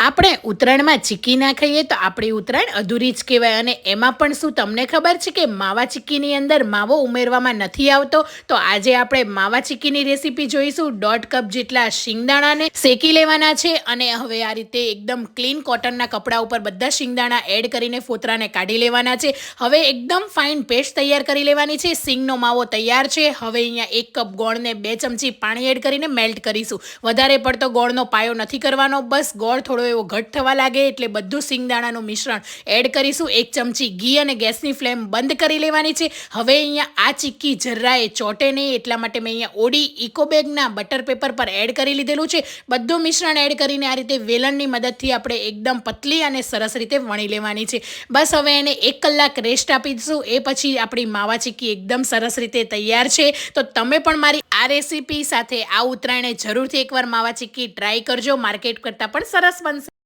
આપણે ઉત્તરાયણમાં ચીકી ના તો આપણી ઉત્તરાયણ અધૂરી જ કહેવાય. અને એમાં પણ શું તમને ખબર છે કે માવા ચીક્કીની અંદર માવો ઉમેરવામાં નથી આવતો? તો આજે આપણે માવા ચીક્કીની રેસીપી જોઈશું. દોઢ કપ જેટલા શિંગદાણાને શેકી લેવાના છે અને હવે આ રીતે એકદમ ક્લીન કોટનના કપડા ઉપર બધા શિંગદાણા એડ કરીને ફોતરાને કાઢી લેવાના છે. હવે એકદમ ફાઇન પેસ્ટ તૈયાર કરી લેવાની છે. સિંગનો માવો તૈયાર છે. હવે અહીંયા એક કપ ગોળને બે ચમચી પાણી એડ કરીને મેલ્ટ કરીશું. વધારે પડતો ગોળનો પાયો નથી કરવાનો. બસ ગોળ થોડો એવો ઘટ થવા લાગે એટલે બધું સિંગદાણાનું મિશ્રણ એડ કરીશું. એક ચમચી ઘી અને ગેસની ફ્લેમ બંધ કરી લેવાની છે. હવે અહીંયા આ ચીક્કી જરાએ ચોટે નહીં. એટલા માટે મેં અહીંયા ઓડી ઇકો બેગના બટર પેપર પર એડ કરી લીધેલું છે. બધું મિશ્રણ એડ કરીને આ રીતે વેલણની મદદથી આપણે એકદમ પતલી અને સરસ રીતે વણી લેવાની છે. બસ હવે એને એક કલાક રેસ્ટ આપી દઈશું એ પછી આપણી માવા ચીક્કી એકદમ સરસ રીતે તૈયાર છે. તો તમે પણ મારી આ રેસીપી સાથે આ ઉત્તરાયણે જરૂરથી એકવાર માવા ચીક્કી ટ્રાય કરજો. માર્કેટ કરતાં પણ સરસ બનશે. one